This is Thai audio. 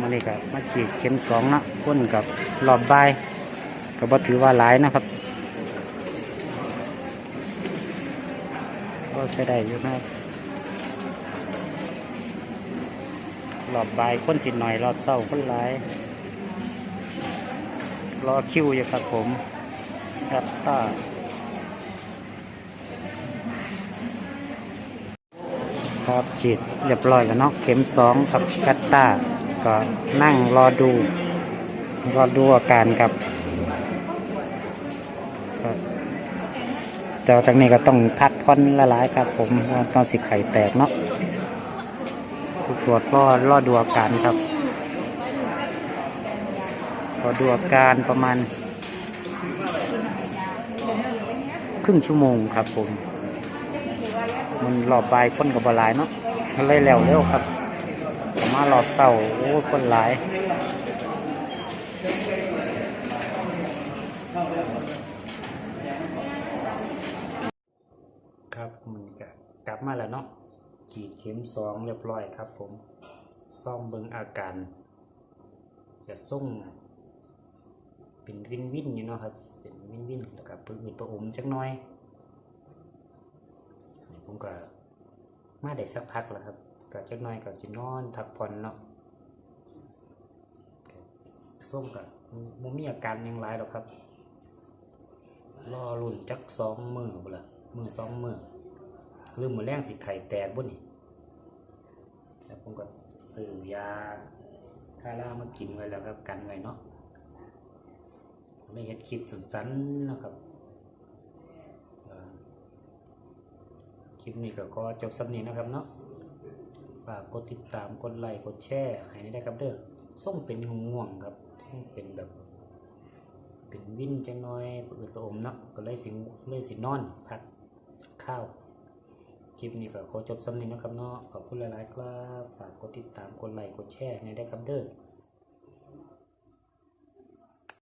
มันนี่กับมาฉีดเข็มสองนะพ่นกับรอบบ่ายก็บ่ถือว่าหลายนะครับ ก็ใช้ได้อยู่นะครับรอบบ่นสิหน่อยรอบเศร้าคนหลายรอคิวอยู่ครับผมครับก็ครับฉีดเรียบร้อยแล้วเนาะเข็มสองครับแคตตา ก็นั่งรอดู รอดูอาการครับแต่จากนี้ก็ต้องพักผ่อนละลายครับ ผมตอนสิไข่แตกเนาะตรวจก็รอดูอาการครับรอดูอาการประมาณ ครึ่งชั่วโมงครับผม มันรอบบ่ายคนกับบลายเนาะมันเลยแล้วเร็วครับ มมารอบเต่าโอ้คนหลายครับมันกกลับมาแล้วเนาะฉีดเข็มสองเรียบร้อยครับผม ซ่อมเบิงอาการจะส่งเป็นวินวินอยู่เนาะครับ เป็นวินวินแล้วก็ปืนประอมจักหน้อย ผมก็มาได้สักพักแล้วครับ ก็จักหน้อยก็จะนอนพักผ่อนเนาะส้มกับมมีอาการยังไรหรอกครับ รอรุ่นจักสองมือบ่ละมือสองมือลืมมือแรงสิไข่แตกบ่นี่แล้วผมก็ซื้อยาคาร่ามากินไว้แล้วครับกันไว้เนาะได้เห็ดคลิปสั้นๆนะครับคลิปนี้ก็ขอจบสำนีนะครับเนาะ ฝากกดติดตามกดไลค์กดแชร์ให้ได้ครับเด้อส่งเป็นง่วงๆครับส่งเป็นแบบ เป็นวินจังน้อยประอืดประอมนะก็เลยสิงเลยสินอนพักข้าวคลิปนี้ก็ขอจบสำนีนะครับเนาะขอบคุณหลายๆครับฝากกดติดตามกดไลค์กดแชร์ให้ได้ครับเด้อ